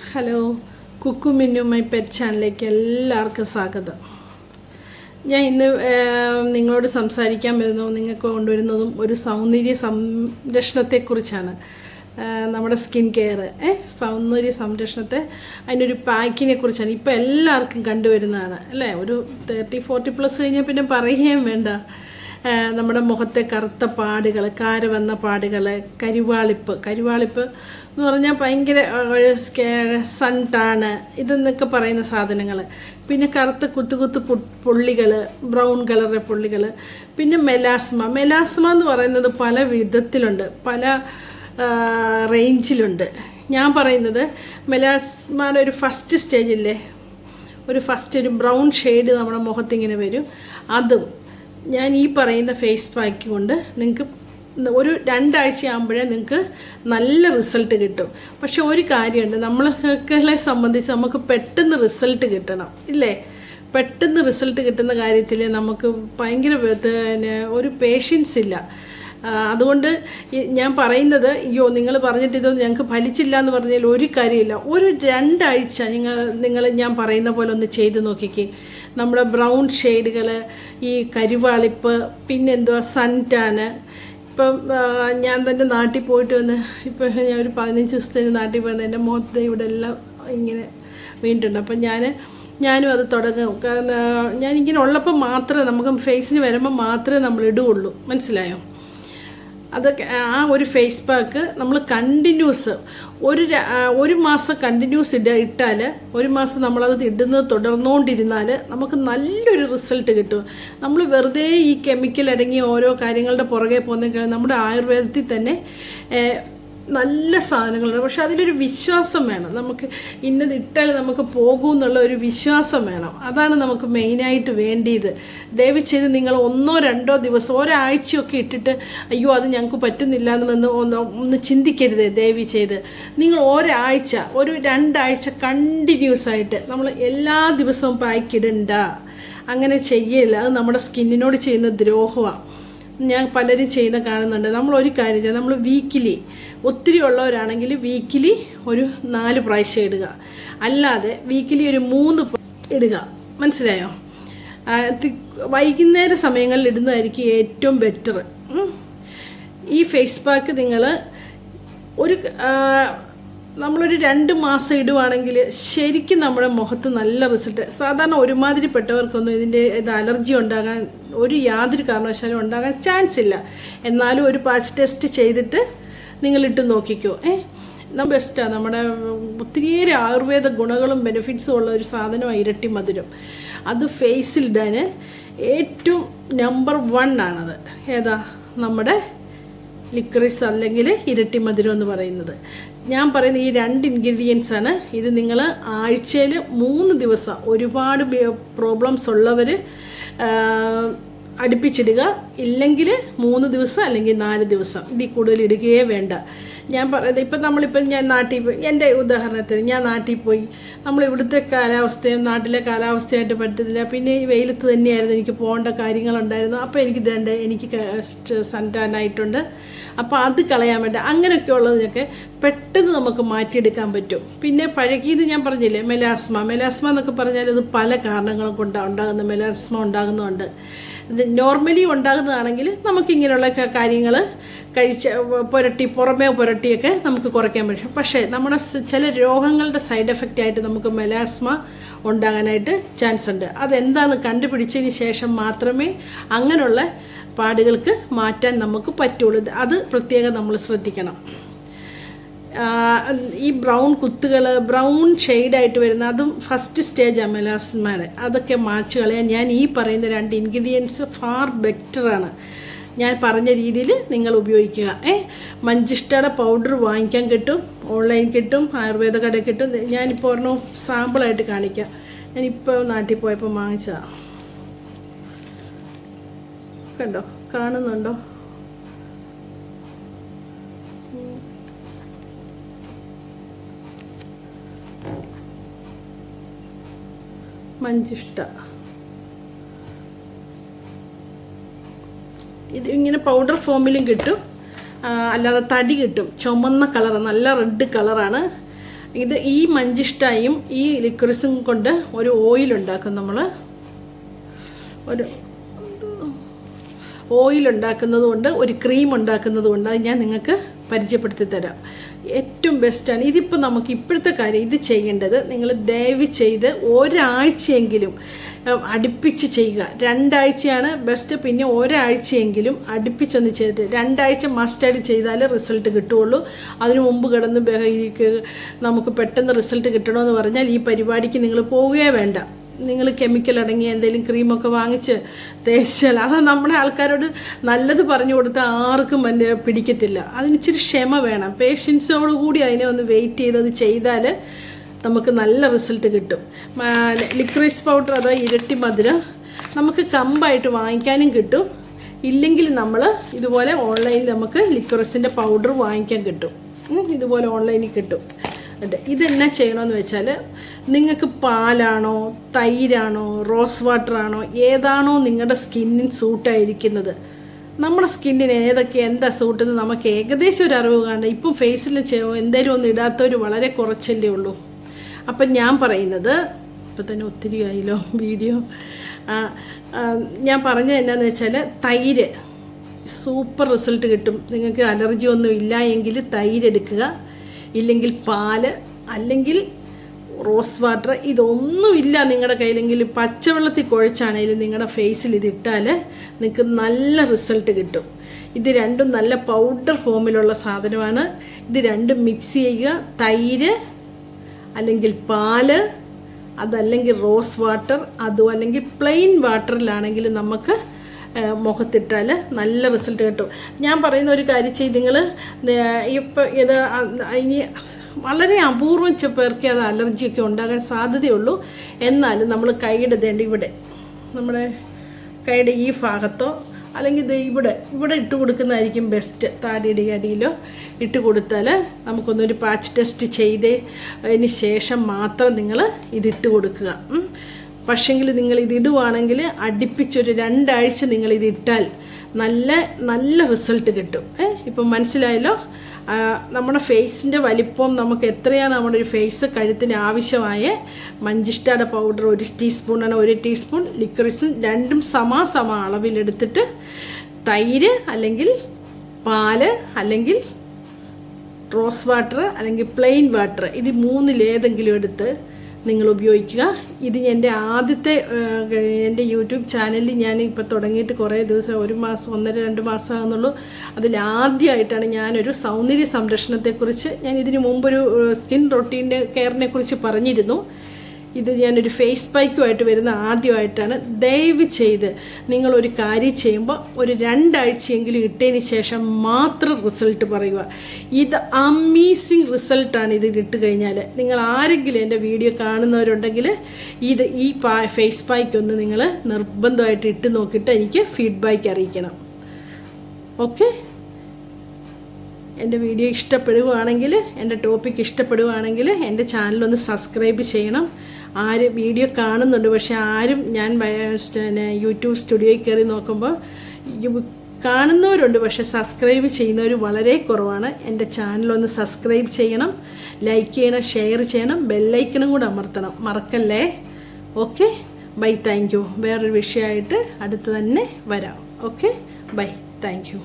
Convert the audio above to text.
Hello Kukku Minnu my pet ചാനലിലേക്ക് എല്ലാവർക്കും സ്വാഗതം. ഞാൻ ഇന്ന് നിങ്ങളോട് സംസാരിക്കാൻ വരുന്നതും നിങ്ങൾക്ക് കൊണ്ടുവരുന്നതും ഒരു സൗന്ദര്യ സംരക്ഷണത്തെക്കുറിച്ചാണ്. നമ്മുടെ സ്കിൻ കെയർ ഏ സൗന്ദര്യ സംരക്ഷണത്തെ അതിനൊരു പാക്കിനെ കുറിച്ചാണ് ഇപ്പോൾ എല്ലാവർക്കും കണ്ടുവരുന്നതാണ് അല്ലേ? ഒരു തേർട്ടി ഫോർട്ടി പ്ലസ് കഴിഞ്ഞാൽ പിന്നെ പറയുകയും വേണ്ട. നമ്മുടെ മുഖത്തെ കറുത്ത പാടുകൾ കാര വന്ന പാടുകൾ കരിവാളിപ്പ്. കരുവാളിപ്പ് എന്ന് പറഞ്ഞാൽ ഭയങ്കര സൺ ടാണ് ഇതെന്നൊക്കെ പറയുന്ന സാധനങ്ങൾ പിന്നെ കറുത്ത കുത്തു കുത്തു പുള്ളികൾ ബ്രൗൺ കളറിലെ പുള്ളികൾ പിന്നെ മെലാസ്മ. മെലാസ്മ എന്ന് പറയുന്നത് പല വിധത്തിലുണ്ട്. പല റേഞ്ചിലുണ്ട്. ഞാൻ പറയുന്നത് മെലാസ്മയുടെ ഒരു ഫസ്റ്റ് സ്റ്റേജില്ലേ? ഒരു ഫസ്റ്റ് ഒരു ബ്രൗൺ ഷെയ്ഡ് നമ്മുടെ മുഖത്തിങ്ങനെ വരും. അതും ഞാൻ ഈ പറയുന്ന ഫേസ് പാക്ക് കൊണ്ട് നിങ്ങൾക്ക് ഒരു രണ്ടാഴ്ച ആകുമ്പോഴേ നിങ്ങൾക്ക് നല്ല റിസൾട്ട് കിട്ടും. പക്ഷെ ഒരു കാര്യമുണ്ട് നമ്മളെ സംബന്ധിച്ച് നമുക്ക് പെട്ടെന്ന് റിസൾട്ട് കിട്ടണം ഇല്ലേ? പെട്ടെന്ന് റിസൾട്ട് കിട്ടുന്ന കാര്യത്തിൽ നമുക്ക് ഭയങ്കര പിന്നെ ഒരു പേഷ്യൻസ് ഇല്ല. അതുകൊണ്ട് ഞാൻ പറയുന്നത് അയ്യോ നിങ്ങൾ പറഞ്ഞിട്ട് ഇതൊന്നും ഞങ്ങൾക്ക് ഫലിച്ചില്ല എന്ന് പറഞ്ഞാൽ ഒരു കാര്യമില്ല. ഒരു രണ്ടാഴ്ച നിങ്ങൾ നിങ്ങൾ ഞാൻ പറയുന്ന പോലെ ഒന്ന് ചെയ്ത് നോക്കിക്കേ. നമ്മുടെ ബ്രൗൺ ഷെയ്ഡുകൾ ഈ കരുവാളിപ്പ് പിന്നെന്തുവാ സൺ ടാന് ഇപ്പം ഞാൻ തന്നെ നാട്ടിൽ പോയിട്ട് വന്ന് ഇപ്പം ഞാൻ ഒരു പതിനഞ്ച് ദിവസത്തിന് നാട്ടിൽ വന്ന് എന്റെ മുഖത്ത് ഇവിടെ എല്ലാം ഇങ്ങനെ വീണിട്ടുണ്ട്. അപ്പം ഞാൻ ഞാനും അത് തുടങ്ങും. കാരണം ഞാനിങ്ങനെ ഉള്ളപ്പോൾ മാത്രമേ നമുക്ക് ഫേസിന് വരുമ്പോൾ മാത്രമേ നമ്മൾ ഇടുകയുള്ളൂ. മനസ്സിലായോ? അതൊക്കെ ആ ഒരു ഫേസ് പാക്ക് നമ്മൾ കണ്ടിന്യൂസ് ഒരു ഒരു മാസം കണ്ടിന്യൂസ് ഇട ഇട്ടാൽ ഒരു മാസം നമ്മളത് ഇടുന്നത് തുടർന്നുകൊണ്ടിരുന്നാൽ നമുക്ക് നല്ലൊരു റിസൾട്ട് കിട്ടും. നമ്മൾ വെറുതെ ഈ കെമിക്കൽ അടങ്ങിയ ഓരോ കാര്യങ്ങളുടെ പുറകെ പോകുന്ന നമ്മുടെ ആയുർവേദത്തിൽ തന്നെ നല്ല സാധനങ്ങളുണ്ട്. പക്ഷെ അതിലൊരു വിശ്വാസം വേണം. നമുക്ക് ഇന്നത് ഇട്ടാൽ നമുക്ക് പോകും എന്നുള്ള ഒരു വിശ്വാസം വേണം. അതാണ് നമുക്ക് മെയിനായിട്ട് വേണ്ടിയത്. ദയവ് ചെയ്ത് നിങ്ങൾ ഒന്നോ രണ്ടോ ദിവസം ഒരാഴ്ചയൊക്കെ ഇട്ടിട്ട് അയ്യോ അത് ഞങ്ങൾക്ക് പറ്റുന്നില്ല എന്ന് ഒന്ന് ഒന്ന് ചിന്തിക്കരുത് ദയവ് ചെയ്ത് നിങ്ങൾ ഒരാഴ്ച ഒരു രണ്ടാഴ്ച കണ്ടിന്യൂസ് ആയിട്ട് നമ്മൾ എല്ലാ ദിവസവും പായ്ക്കിടണ്ട. അങ്ങനെ ചെയ്യല്ല. അത് നമ്മുടെ സ്കിന്നിനോട് ചെയ്യുന്ന ദ്രോഹമാണ് ഞാൻ പലരും ചെയ്യുന്ന കാണുന്നുണ്ട്. നമ്മൾ ഒരു കാര്യം ചെയ്യാം. നമ്മൾ വീക്കിലി ഒത്തിരി ഉള്ളവരാണെങ്കിൽ വീക്കിലി ഒരു നാല് പ്രാവശ്യം ഇടുക. അല്ലാതെ വീക്കിലി ഒരു മൂന്ന് ഇടുക. മനസ്സിലായോ? വൈകുന്നേര സമയങ്ങളിൽ ഇടുന്നതായിരിക്കും ഏറ്റവും ബെറ്റർ ഈ ഫേസ് പാക്ക് നിങ്ങൾ ഒരു നമ്മളൊരു രണ്ട് മാസം ഇടുവാണെങ്കിൽ ശരിക്കും നമ്മുടെ മുഖത്ത് നല്ല റിസൾട്ട്. സാധാരണ ഒരുമാതിരിപ്പെട്ടവർക്കൊന്നും ഇതിന്റെ ഇത് അലർജി ഉണ്ടാകാൻ ഒരു യാതൊരു കാരണവശാലും ഉണ്ടാകാൻ ചാൻസ് ഇല്ല. എന്നാലും ഒരു പാച്ച് ടെസ്റ്റ് ചെയ്തിട്ട് നിങ്ങളിട്ട് നോക്കിക്കോ. ഏ? ബെസ്റ്റാണ് നമ്മുടെ ഒത്തിരിയേറെ ആയുർവേദ ഗുണങ്ങളും ബെനിഫിറ്റ്സും ഉള്ള ഒരു സാധനമാണ് ഇരട്ടി മധുരം. അത് ഫേസിൽ ഫേസിലിടാൻ ഏറ്റവും നമ്പർ വൺ ആണത്. ഏതാ? നമ്മുടെ ലിക്രിസ് അല്ലെങ്കിൽ ഇരട്ടി മധുരം എന്ന് പറയുന്നത്. ഞാൻ പറയുന്ന ഈ രണ്ട് ഇൻഗ്രീഡിയൻസ് ആണ്. ഇത് നിങ്ങൾ ആഴ്ചയിൽ മൂന്ന് ദിവസം ഒരുപാട് പ്രോബ്ലംസ് ഉള്ളവർ അടുപ്പിച്ചിടുക. ഇല്ലെങ്കിൽ മൂന്ന് ദിവസം അല്ലെങ്കിൽ നാല് ദിവസം. ഇതിൽ കൂടുതൽ ഇടുകയേ വേണ്ട. ഞാൻ പറയുന്നത് ഇപ്പം നമ്മളിപ്പം ഞാൻ നാട്ടിൽ പോയി എന്റെ ഉദാഹരണത്തിന് ഞാൻ നാട്ടിൽ പോയി. നമ്മൾ ഇവിടുത്തെ കാലാവസ്ഥയും നാട്ടിലെ കാലാവസ്ഥയായിട്ട് പറ്റത്തില്ല പിന്നെ വെയിലത്ത് തന്നെയായിരുന്നു എനിക്ക് പോകേണ്ട കാര്യങ്ങളുണ്ടായിരുന്നു. അപ്പോൾ എനിക്ക് ഇതേണ്ട എനിക്ക് സൺടാനായിട്ടുണ്ട്. അപ്പോൾ അത് കളയാൻ വേണ്ട. അങ്ങനെയൊക്കെ ഉള്ളതിനൊക്കെ പെട്ടെന്ന് നമുക്ക് മാറ്റിയെടുക്കാൻ പറ്റും. പിന്നെ പഴകിയത് ഞാൻ പറഞ്ഞില്ലേ മെലാസ്മ. മെലാസ്മ എന്നൊക്കെ പറഞ്ഞാൽ ഇത് പല കാരണങ്ങളും കൊണ്ട് ഉണ്ടാകുന്ന മെലാസ്മ ഉണ്ടാകുന്നുണ്ട്. ഇത് നോർമലി ഉണ്ടാകുന്നതാണെങ്കിൽ നമുക്കിങ്ങനെയുള്ള കാര്യങ്ങൾ കഴിച്ച് പുരട്ടി പുറമേ പുരട്ടിയൊക്കെ നമുക്ക് കുറയ്ക്കാൻ പറ്റും. പക്ഷേ നമ്മുടെ ചില രോഗങ്ങളുടെ സൈഡ് എഫക്റ്റ് ആയിട്ട് നമുക്ക് മെലാസ്മ ഉണ്ടാകാനായിട്ട് ചാൻസ് ഉണ്ട്. അതെന്താണെന്ന് കണ്ടുപിടിച്ചതിന് ശേഷം മാത്രമേ അങ്ങനെയുള്ള പാടുകൾക്ക് മാറ്റാൻ നമുക്ക് പറ്റുള്ളൂ. അത് പ്രത്യേകം നമ്മൾ ശ്രദ്ധിക്കണം. ഈ ബ്രൗൺ കുത്തുകൾ ബ്രൗൺ ഷെയ്ഡായിട്ട് വരുന്ന അതും ഫസ്റ്റ് സ്റ്റേജ് മെലാസ്മയുടെ. അതൊക്കെ മാച്ച് കളയാൻ ഞാൻ ഈ പറയുന്ന രണ്ട് ഇൻഗ്രീഡിയൻസ് ഫാർ ബെറ്ററാണ്. ഞാൻ പറഞ്ഞ രീതിയിൽ നിങ്ങൾ ഉപയോഗിക്കുക. ഏ മഞ്ചിഷ്ടയുടെ പൗഡർ വാങ്ങിക്കാൻ കിട്ടും ഓൺലൈൻ കിട്ടും ആയുർവേദ കട കിട്ടും. ഞാനിപ്പോൾ ഒരെണ്ണം സാമ്പിളായിട്ട് കാണിക്കാം. ഞാനിപ്പോൾ നാട്ടിൽ പോയപ്പോൾ വാങ്ങിച്ചതാണ് കണ്ടോ? കാണുന്നുണ്ടോ? മഞ്ചിഷ്ട. ഇത് ഇങ്ങനെ പൗഡർ ഫോമിലും കിട്ടും. അല്ലാതെ തടി കിട്ടും. ചുമന്ന കളർ നല്ല റെഡ് കളറാണ് ഇത് ഈ മഞ്ചിഷ്ടായും ഈ ലിക്വറിസും കൊണ്ട് ഒരു ഓയിൽ ഉണ്ടാക്കും നമ്മൾ ഒരു ഓയിൽ ഉണ്ടാക്കുന്നത് കൊണ്ട് ഒരു ക്രീം ഉണ്ടാക്കുന്നത് കൊണ്ട് അത് ഞാൻ നിങ്ങൾക്ക് പരിചയപ്പെടുത്തി തരാം. ഏറ്റവും ബെസ്റ്റാണ് ഇതിപ്പോൾ നമുക്ക് ഇപ്പോഴത്തെ കാര്യം ഇത് ചെയ്യേണ്ടത് നിങ്ങൾ ദയവ് ചെയ്ത് ഒരാഴ്ചയെങ്കിലും അടുപ്പിച്ച് ചെയ്യുക. രണ്ടാഴ്ചയാണ് ബെസ്റ്റ് പിന്നെ ഒരാഴ്ചയെങ്കിലും അടുപ്പിച്ചൊന്ന് ചെയ്തിട്ട് രണ്ടാഴ്ച മസ്റ്റായിട്ട് ചെയ്താലേ റിസൾട്ട് കിട്ടുകയുള്ളൂ. അതിനു മുമ്പ് കിടന്ന് നമുക്ക് പെട്ടെന്ന് റിസൾട്ട് കിട്ടണമെന്ന് പറഞ്ഞാൽ ഈ പരിപാടിക്ക് നിങ്ങൾ പോവുകയേ വേണ്ട. നിങ്ങൾ കെമിക്കൽ അടങ്ങിയ എന്തെങ്കിലും ക്രീമൊക്കെ വാങ്ങിച്ച് തേച്ചാൽ അതാ നമ്മുടെ ആൾക്കാരോട് നല്ലത് പറഞ്ഞു കൊടുത്താൽ ആർക്കും വലിയ പിടിക്കത്തില്ല. അതിന് ഇച്ചിരി ക്ഷമ വേണം. പേഷ്യൻസോട് കൂടി അതിനെ ഒന്ന് വെയിറ്റ് ചെയ്തത് ചെയ്താൽ നമുക്ക് നല്ല റിസൾട്ട് കിട്ടും. ലിക്വിഡ്സ് പൗഡർ അഥവാ ഇരട്ടി മധുരം നമുക്ക് കമ്പായിട്ട് വാങ്ങിക്കാനും കിട്ടും. ഇല്ലെങ്കിൽ നമ്മൾ ഇതുപോലെ ഓൺലൈനിൽ നമുക്ക് ലിക്വിഡ്സിന്റെ പൗഡർ വാങ്ങിക്കാൻ കിട്ടും. ഇതുപോലെ ഓൺലൈനിൽ കിട്ടും. ഉണ്ട് ഇതെന്നാ ചെയ്യണമെന്ന് വെച്ചാൽ നിങ്ങൾക്ക് പാലാണോ തൈരാണോ റോസ് വാട്ടറാണോ ഏതാണോ നിങ്ങളുടെ സ്കിന്നിന് സൂട്ടായിരിക്കുന്നത്. നമ്മുടെ സ്കിന്നിന് ഏതൊക്കെ എന്താ സൂട്ടെന്ന് നമുക്ക് ഏകദേശം ഒരു അറിവ് കാണണം. ഇപ്പം ഫേസിൽ എന്തെങ്കിലും ഒന്നും ഇടാത്തവർ വളരെ കുറച്ചല്ലേ ഉള്ളൂ. അപ്പം ഞാൻ പറയുന്നത് ഇപ്പം തന്നെ ഒത്തിരി ആയില്ലോ വീഡിയോ. ഞാൻ പറഞ്ഞത് എന്നാന്ന് വെച്ചാൽ തൈര് സൂപ്പർ റിസൾട്ട് കിട്ടും. നിങ്ങൾക്ക് അലർജി ഒന്നും ഇല്ല എങ്കിൽ തൈരെടുക്കുക ഇല്ലെങ്കിൽ പാൽ അല്ലെങ്കിൽ റോസ് വാട്ടർ ഇതൊന്നുമില്ല നിങ്ങളുടെ കയ്യിലെങ്കിൽ പച്ചവെള്ളത്തിൽ കുഴച്ചാണെങ്കിലും നിങ്ങളുടെ ഫേസിൽ ഇതിട്ടാൽ നിങ്ങൾക്ക് നല്ല റിസൾട്ട് കിട്ടും. ഇത് രണ്ടും നല്ല പൗഡർ ഫോമിലുള്ള സാധനമാണ്. ഇത് രണ്ടും മിക്സ് ചെയ്യുക. തൈര് അല്ലെങ്കിൽ പാൽ അതല്ലെങ്കിൽ റോസ് വാട്ടർ അതും അല്ലെങ്കിൽ പ്ലെയിൻ വാട്ടറിലാണെങ്കിൽ നമുക്ക് മുഖത്തിട്ടാൽ നല്ല റിസൾട്ട് കിട്ടും. ഞാൻ പറയുന്ന ഒരു കാര്യം ചെയ്ത് നിങ്ങൾ ഇപ്പം ഇത് ഇനി വളരെ അപൂർവം പേർക്ക് അത് അലർജിയൊക്കെ ഉണ്ടാകാൻ സാധ്യതയുള്ളൂ. എന്നാലും നമ്മൾ കൈയുടെ ദേണ്ട ഇവിടെ നമ്മുടെ കൈയുടെ ഈ ഭാഗത്തോ അല്ലെങ്കിൽ ഇവിടെ ഇവിടെ ഇട്ട് കൊടുക്കുന്നതായിരിക്കും ബെസ്റ്റ് താടിയുടെ അടിയിലോ ഇട്ട് കൊടുത്താൽ നമുക്കൊന്നൊരു പാച്ച് ടെസ്റ്റ് ചെയ്ത് അതിന് ശേഷം മാത്രം നിങ്ങൾ ഇതിട്ട് കൊടുക്കുക. പക്ഷെങ്കിൽ നിങ്ങൾ ഇത് അടുപ്പിച്ചൊരു രണ്ടാഴ്ച നിങ്ങൾ ഇത് ഇട്ടാൽ നല്ല നല്ല റിസൾട്ട് കിട്ടും. ഏ? ഇപ്പം മനസ്സിലായല്ലോ? നമ്മുടെ ഫേസിന്റെ വലിപ്പം നമുക്ക് എത്രയാണ് നമ്മുടെ ഒരു ഫേസ് കഴുത്തിന് ആവശ്യമായ മഞ്ചിഷ്ടയുടെ പൗഡർ ഒരു ടീസ്പൂണാണ് ഒരു ടീസ്പൂൺ ലിക്വറിസും രണ്ടും സമാസമ അളവിലെടുത്തിട്ട് തൈര് അല്ലെങ്കിൽ പാൽ അല്ലെങ്കിൽ റോസ് വാട്ടർ അല്ലെങ്കിൽ പ്ലെയിൻ വാട്ടർ ഇത് മൂന്നിലേതെങ്കിലും എടുത്ത് നിങ്ങൾ ഉപയോഗിക്കുക ഇത് എന്റെ ആദ്യത്തെ എന്റെ യൂട്യൂബ് ചാനലിൽ ഞാൻ ഇപ്പോൾ തുടങ്ങിയിട്ട് കുറേ ദിവസം ഒരു മാസം ഒന്നര രണ്ട് മാസം ആകുന്നുള്ളൂ. അതിൽ ആദ്യമായിട്ടാണ് ഞാനൊരു സൗന്ദര്യ സംരക്ഷണത്തെക്കുറിച്ച് ഞാൻ ഇതിനു മുമ്പൊരു സ്കിൻ റൊട്ടീന്റെ കെയറിനെ കുറിച്ച് പറഞ്ഞിരുന്നു. ഇത് ഞാനൊരു ഫേസ് പൈക്കുമായിട്ട് വരുന്ന ആദ്യമായിട്ടാണ്. ദയവ് ചെയ്ത് നിങ്ങളൊരു കാര്യം ചെയ്യുമ്പോൾ ഒരു രണ്ടാഴ്ചയെങ്കിലും ഇട്ടതിന് ശേഷം മാത്രം റിസൾട്ട് പറയുക. ഇത് അമേസിങ് റിസൾട്ടാണ് ഇത് ഇട്ട് കഴിഞ്ഞാൽ നിങ്ങൾ ആരെങ്കിലും എന്റെ വീഡിയോ കാണുന്നവരുണ്ടെങ്കിൽ ഇത് ഈ പാ ഫേസ് പാക്ക് ഒന്ന് നിങ്ങൾ നിർബന്ധമായിട്ട് ഇട്ട് നോക്കിയിട്ട് എനിക്ക് ഫീഡ്ബാക്ക് അറിയിക്കണം. ഓക്കെ എന്റെ വീഡിയോ ഇഷ്ടപ്പെടുകയാണെങ്കിൽ എന്റെ ടോപ്പിക് ഇഷ്ടപ്പെടുകയാണെങ്കിൽ എന്റെ ചാനലൊന്ന് സബ്സ്ക്രൈബ് ചെയ്യണം. ആര് വീഡിയോ കാണുന്നുണ്ട് പക്ഷേ ആരും ഞാൻ പിന്നെ യൂട്യൂബ് സ്റ്റുഡിയോയിൽ കയറി നോക്കുമ്പോൾ കാണുന്നവരുണ്ട് പക്ഷേ സബ്സ്ക്രൈബ് ചെയ്യുന്നവർ വളരെ കുറവാണ്. എന്റെ ചാനലൊന്ന് സബ്സ്ക്രൈബ് ചെയ്യണം ലൈക്ക് ചെയ്യണം ഷെയർ ചെയ്യണം ബെല്ലൈക്കണും കൂടെ അമർത്തണം. മറക്കല്ലേ? ഓക്കെ ബൈ താങ്ക് യു വേറൊരു വിഷയമായിട്ട് അടുത്ത് തന്നെ വരാം. Okay bye thank you